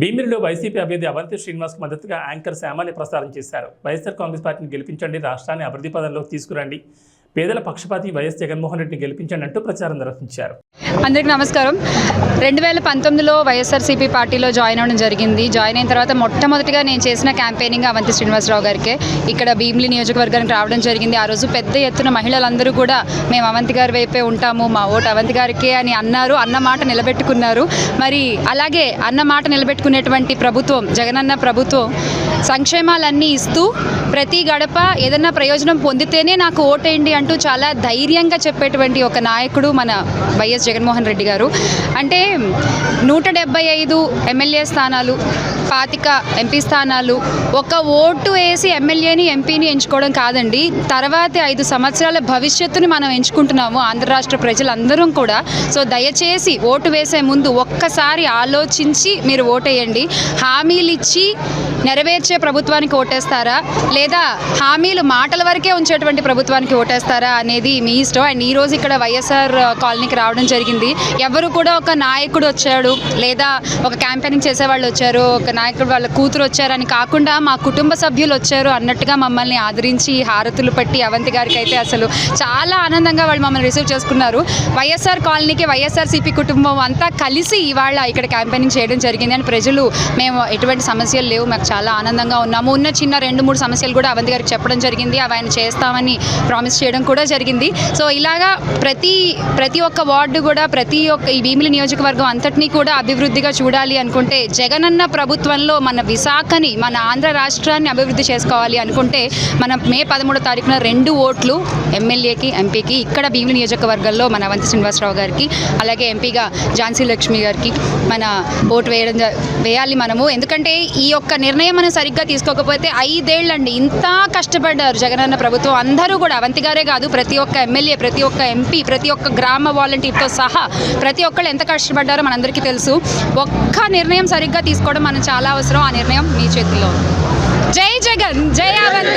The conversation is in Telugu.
భీమిరిలో వైసీపీ అభ్యర్థి అవంతి శ్రీనివాస్కు మద్దతుగా యాంకర్ శ్యామాలి ప్రసారం చేశారు. వైఎస్ఆర్ కాంగ్రెస్ పార్టీని గెలిపించండి రాష్ట్రాన్ని అభివృద్ధి పదంలోకి తీసుకురండి. పేదల పక్షపాతి వైఎస్ జగన్మోహన్ రెడ్డిని గెలిపించండి ప్రచారం నిర్వహించారు. అందరికీ నమస్కారం. రెండు వేల పంతొమ్మిదిలో వైఎస్ఆర్సీపీ పార్టీలో జాయిన్ అవ్వడం జరిగింది. జాయిన్ అయిన తర్వాత మొట్టమొదటిగా నేను చేసిన క్యాంపెయినింగ్ అవంతి శ్రీనివాసరావు గారికి. ఇక్కడ భీమిలి నియోజకవర్గానికి రావడం జరిగింది. ఆ రోజు పెద్ద ఎత్తున మహిళలందరూ కూడా మేము అవంతి గారి వైపే ఉంటాము మా ఓటు అవంతి గారికే అని అన్నారు అన్న మాట నిలబెట్టుకున్నారు. మరి అలాగే అన్న మాట నిలబెట్టుకునేటువంటి ప్రభుత్వం జగనన్న ప్రభుత్వం సంక్షేమాలన్నీ ఇస్తూ ప్రతి గడప ఏదన్నా ప్రయోజనం పొందితేనే నాకు ఓటేయండి అంటే చాలా ధైర్యంగా చెప్పేటువంటి ఒక నాయకుడు మన వైఎస్ జగన్మోహన్ రెడ్డి గారు. అంటే నూట డెబ్బై ఐదు ఎమ్మెల్యే స్థానాలు పాతిక ఎంపీ స్థానాలు ఒక ఓటు వేసి ఎమ్మెల్యేని ఎంపీని ఎంచుకోవడం కాదండి. తర్వాతి ఐదు సంవత్సరాల భవిష్యత్తుని మనం ఎంచుకుంటున్నాము ఆంధ్ర రాష్ట్ర ప్రజలందరం కూడా. సో దయచేసి ఓటు వేసే ముందు ఒక్కసారి ఆలోచించి మీరు ఓటేయండి. హామీలు ఇచ్చి నెరవేర్చే ప్రభుత్వానికి ఓటేస్తారా? లేదా హామీలు మాటల వరకే ఉంచేటువంటి ప్రభుత్వానికి ఓటేస్తారా? అనేది మీ ఇష్టం. అండ్ ఈరోజు రోజు ఇక్కడ వైఎస్ఆర్ కాలనీకి రావడం జరిగింది. ఎవరు కూడా ఒక నాయకుడు వచ్చాడు లేదా ఒక క్యాంపెయినింగ్ చేసేవాళ్ళు వచ్చారు ఒక నాయకుడు వాళ్ళ కూతురు వచ్చారని కాకుండా మా కుటుంబ సభ్యులు వచ్చారు అన్నట్టుగా మమ్మల్ని ఆదరించి హారతులు పట్టి అవంతి గారికి అయితే అసలు చాలా ఆనందంగా వాళ్ళు మమ్మల్ని రిసీవ్ చేసుకున్నారు. వైఎస్ఆర్ కాలనీకి వైఎస్ఆర్సీపీ కుటుంబం అంతా కలిసి ఇవాళ ఇక్కడ క్యాంపెయినింగ్ చేయడం జరిగింది. అని ప్రజలు మేము ఎటువంటి సమస్యలు లేవు మాకు చాలా ఆనందంగా ఉన్నాము. ఉన్న చిన్న రెండు మూడు సమస్యలు కూడా అవంతి గారికి చెప్పడం జరిగింది. అవి ఆయన చేస్తామని ప్రామిస్ చేయడం కూడా జరిగింది. సో ఇలాగా ప్రతి ప్రతి ఒక్క వార్డు కూడా ప్రతి ఒక్క ఈ భీమిలి నియోజకవర్గం అంతటినీ కూడా అభివృద్ధిగా చూడాలి అనుకుంటే జగనన్న ప్రభుత్వంలో మన విశాఖని మన ఆంధ్ర రాష్ట్రాన్ని అభివృద్ధి చేసుకోవాలి అనుకుంటే మనం మే పదమూడో తారీఖున రెండు ఓట్లు ఎమ్మెల్యేకి ఎంపీకి ఇక్కడ భీమిలి నియోజకవర్గంలో మన అవంతి శ్రీనివాసరావు గారికి అలాగే ఎంపీగా ఝాన్సీ లక్ష్మి గారికి మన ఓటు వేయడం జ- వేయాలి మనము. ఎందుకంటే ఈ యొక్క నిర్ణయం మనం సరిగ్గా తీసుకోకపోతే ఐదేళ్ళండి ఇంత కష్టపడ్డారు జగనన్న ప్రభుత్వం. అందరూ కూడా అవంతి గారే కాదు ప్రతి ఒక్క ఎమ్మెల్యే ప్రతి ఒక్క ఎంపీ ప్రతి ఒక్క గ్రామ వాలంటీర్తో సహా ప్రతి ఒక్కళ్ళు ఎంత కష్టపడ్డారో మనందరికీ తెలుసు. ఒక్క నిర్ణయం సరిగ్గా తీసుకోవడం మనం చాలా అవసరం. ఆ నిర్ణయం మీ చేతిలో జై జగన్! జై అవంతి